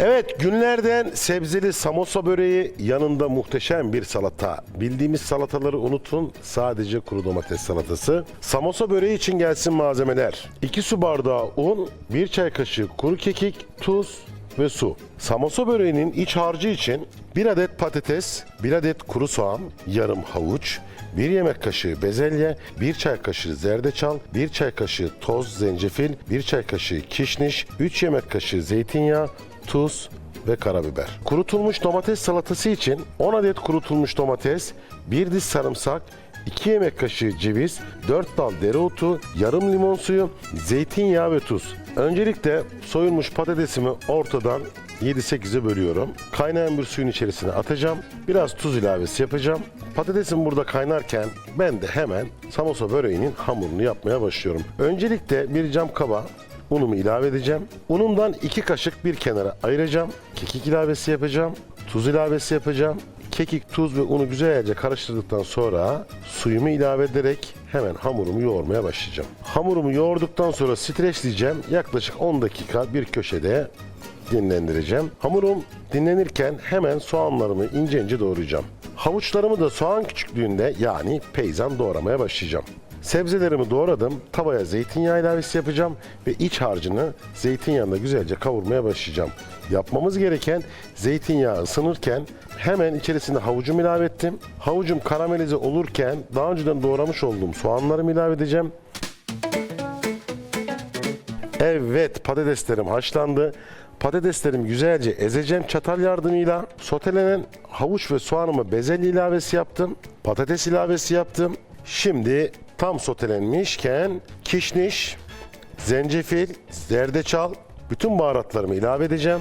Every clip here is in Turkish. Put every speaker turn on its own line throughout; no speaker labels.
Evet günlerden sebzeli samosa böreği yanında muhteşem bir salata. Bildiğimiz salataları unutun sadece kuru domates salatası. Samosa böreği için gelsin malzemeler. 2 su bardağı un, 1 çay kaşığı kuru kekik, tuz ve su. Samosa böreğinin iç harcı için 1 adet patates, 1 adet kuru soğan, yarım havuç, 1 yemek kaşığı bezelye, 1 çay kaşığı zerdeçal, 1 çay kaşığı toz zencefil, 1 çay kaşığı kişniş, 3 yemek kaşığı zeytinyağı, tuz ve karabiber. Kurutulmuş domates salatası için 10 adet kurutulmuş domates, 1 diş sarımsak, 2 yemek kaşığı ceviz, 4 dal dereotu, yarım limon suyu, zeytinyağı ve tuz. Öncelikle soyulmuş patatesimi ortadan 7-8'e bölüyorum. Kaynayan bir suyun içerisine atacağım. Biraz tuz ilavesi yapacağım. Patatesim burada kaynarken ben de hemen samosa böreğinin hamurunu yapmaya başlıyorum. Öncelikle bir cam kaba unumu ilave edeceğim. Unumdan 2 kaşık bir kenara ayıracağım. Kekik ilavesi yapacağım. Tuz ilavesi yapacağım. Kekik, tuz ve unu güzelce karıştırdıktan sonra suyumu ilave ederek hemen hamurumu yoğurmaya başlayacağım. Hamurumu yoğurduktan sonra streçleyeceğim. Yaklaşık 10 dakika bir köşede dinlendireceğim. Hamurum dinlenirken hemen soğanlarımı ince ince doğrayacağım. Havuçlarımı da soğan küçüklüğünde yani peyzan doğramaya başlayacağım. Sebzelerimi doğradım. Tavaya zeytinyağı ilavesi yapacağım ve iç harcını zeytinyağında güzelce kavurmaya başlayacağım. Yapmamız gereken zeytinyağı ısınırken hemen içerisine havucumu ilave ettim. Havucum karamelize olurken daha önceden doğramış olduğum soğanlarımı ilave edeceğim. Evet patateslerim haşlandı. Patateslerimi güzelce ezeceğim çatal yardımıyla. Sotelenen havuç ve soğanımı bezelye ilavesi yaptım. Patates ilavesi yaptım. Şimdi tam sotelenmişken kişniş, zencefil, zerdeçal bütün baharatlarımı ilave edeceğim.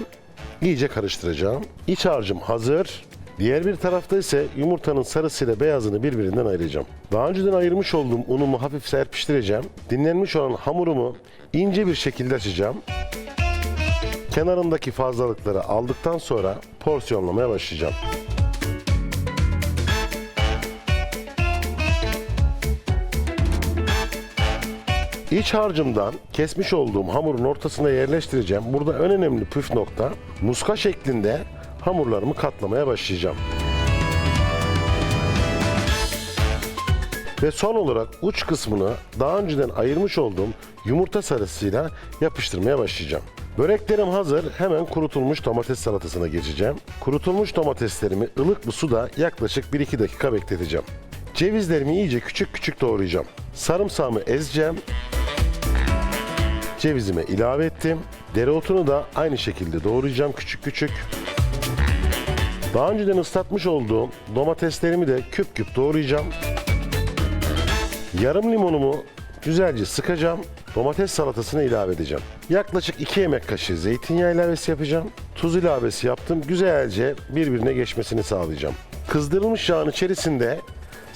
İyice karıştıracağım. İç harcım hazır. Diğer bir tarafta ise yumurtanın sarısıyla beyazını birbirinden ayıracağım. Daha önceden ayırmış olduğum unumu hafif serpiştireceğim. Dinlenmiş olan hamurumu ince bir şekilde açacağım. Kenarındaki fazlalıkları aldıktan sonra porsiyonlamaya başlayacağım. İç harcımdan kesmiş olduğum hamurun ortasına yerleştireceğim. Burada en önemli püf nokta muska şeklinde hamurlarımı katlamaya başlayacağım. Ve son olarak uç kısmını daha önceden ayırmış olduğum yumurta sarısıyla yapıştırmaya başlayacağım. Böreklerim hazır. Hemen kurutulmuş domates salatasına geçeceğim. Kurutulmuş domateslerimi ılık bir suda yaklaşık 1-2 dakika bekleteceğim. Cevizlerimi iyice küçük küçük doğrayacağım. Sarımsağımı ezeceğim. Cevizime ilave ettim. Dereotunu da aynı şekilde doğrayacağım küçük küçük. Daha önceden ıslatmış olduğum domateslerimi de küp küp doğrayacağım. Yarım limonumu güzelce sıkacağım. Domates salatasına ilave edeceğim. Yaklaşık 2 yemek kaşığı zeytinyağı ilavesi yapacağım. Tuz ilavesi yaptım. Güzelce birbirine geçmesini sağlayacağım. Kızdırılmış yağın içerisinde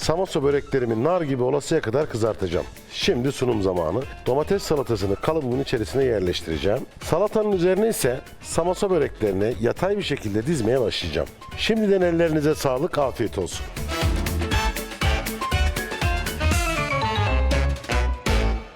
samosa böreklerimi nar gibi olasıya kadar kızartacağım. Şimdi sunum zamanı. Domates salatasını kalıbımın içerisine yerleştireceğim. Salatanın üzerine ise samosa böreklerini yatay bir şekilde dizmeye başlayacağım. Şimdiden ellerinize sağlık, afiyet olsun.